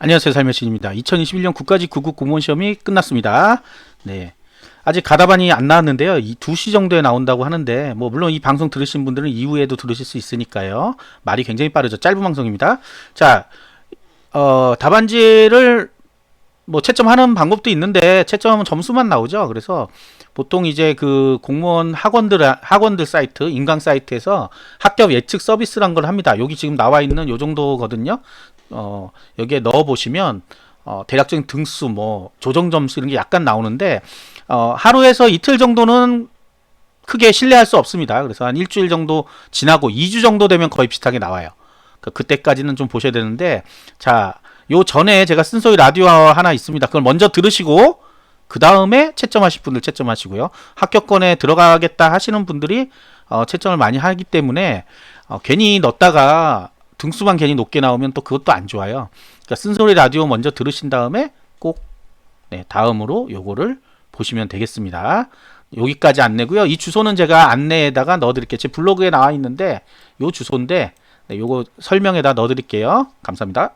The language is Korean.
안녕하세요 살며신입니다. 2021년 국가직 9급 공무원 시험이 끝났습니다. 네. 아직 가다반이 안 나왔는데요. 이 2시 정도에 나온다고 하는데 뭐 물론 이 방송 들으신 분들은 이후에도 들으실 수 있으니까요. 말이 굉장히 빠르죠. 짧은 방송입니다. 자, 어, 답안지를 뭐 채점하는 방법도 있는데 채점하면 점수만 나오죠. 그래서 보통 이제 그 공무원 학원들 학원들 사이트 인강 사이트에서 합격 예측 서비스란 걸 합니다. 여기 지금 나와 있는 요 정도거든요. 어, 여기에 넣어 보시면 어, 대략적인 등수 뭐 조정 점수 이런 게 약간 나오는데 어, 하루에서 이틀 정도는 크게 신뢰할 수 없습니다. 그래서 한 일주일 정도 지나고 2주 정도 되면 거의 비슷하게 나와요. 그 그때까지는 좀 보셔야 되는데 자, 요 전에 제가 쓴소리 라디오 하나 있습니다. 그걸 먼저 들으시고 그 다음에 채점하실 분들 채점하시고요. 합격권에 들어가겠다 하시는 분들이 어, 채점을 많이 하기 때문에 어, 괜히 넣었다가 등수만 괜히 높게 나오면 또 그것도 안 좋아요. 그러니까 쓴소리 라디오 먼저 들으신 다음에 꼭 네, 다음으로 요거를 보시면 되겠습니다. 여기까지 안내고요. 이 주소는 제가 안내에다가 넣어드릴게요. 제 블로그에 나와 있는데 요 주소인데 네, 요거 설명에다 넣어드릴게요. 감사합니다.